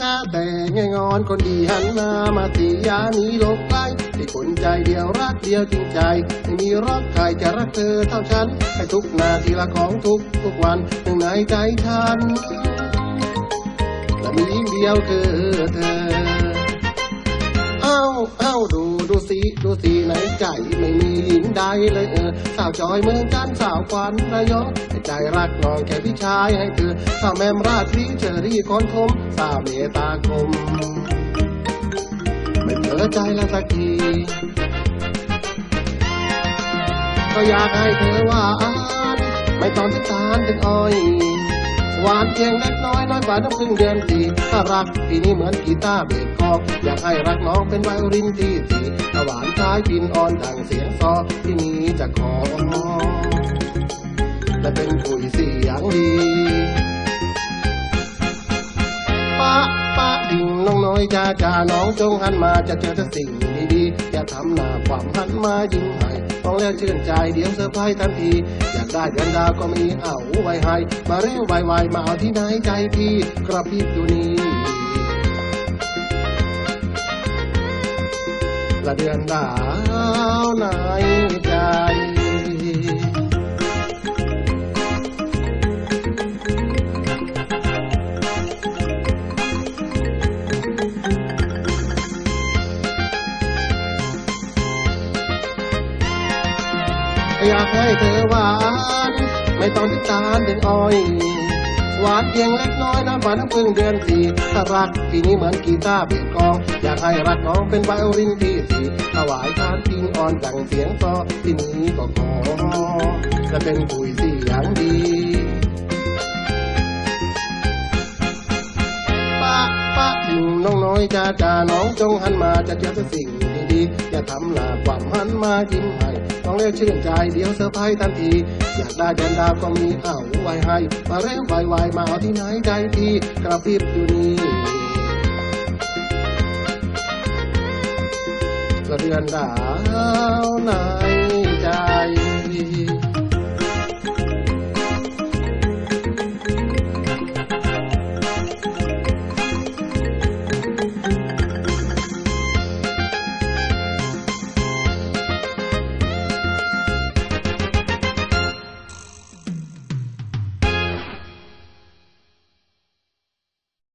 ชาแต่งงอนคนดีหันมามาตียานี้ลงไกลให้คนใจเดียวรักเดียวจริงใจ ไม่มีรักใครจะรักเธอเท่าฉันให้ทุกนาทีละของทุกทุกวันหนึ่งในใจฉันและมีเดียวคือเธอ อ้าเอ้าดูดูสิดูสิไหนใจไม่มีหญิงใดเลยเออสาวจอยเมืองจันสาวควันระยองให้ใจรักน้องแค่พี่ชายให้เธอสาวแมมราตรีเชอรี่คอนทมสาวเมตาคม ไม่เจอใจละสักที ก็อยากให้เธอหวานไม่ต้องถึงตาลถึงอ้อย หวานเพียงเล็กน้อยน้อยกว่าน้ำพึ่งเดือนสี่ถ้ารักพี่นี่เหมือนกีตาร์เบสคอกอยากให้รักน้องเป็นไวโอลินที่สี่หวานคล้ายพินอ่อนดังเสียงซอที่นี้จะขอและเป็นคุยเสียงดีปะปะดิ่งน้องน้อยจ้าจ้าน้องจงหันมาจะเจอแต่สิ่งดีๆอย่าทำหน้าความหันมายิ้มให้ต้องแล้วชื่นใจเดี๋ยวเซอร์ไพรส์ทันที ได้เดือนดาวก็มีเอาไว้ให้มาเร็วไวๆมาเอาที่ไหนใจพี่กระพริบอยู่นี่ละเดือนดาวไหน อยากให้เธอหวาน ไม่ต้องถึงตาลถึงอ้อย หวานเพียงเล็กน้อยน้ำหวานน้ำพึ่งเดือนสี่ถ้ารักพี่นี้เหมือนกีตาร์เบียกอง อยากให้รักน้องเป็นไวโอลินที่สี่ถวายทานพิงอ่อนดังเสียงซอที่นี้ก็ขอจะเป็นคุยเสียงดีปะปะถึงน้องน้อยจ้าจ้าน้องจงหันมาจะเจอแต่สิ่งดีๆอย่าทำหน้าความหันมายิ้มให้ต้องเรียกชื่นใจเดี๋ยวเซอร์ไพรส์ทันที อยากได้เดินดาวก็มีเอาไว้ให้ มาเร็วไวๆมาเอาที่ไหนใจทีกระพริบอยู่นี่กระเดือนดาวไหน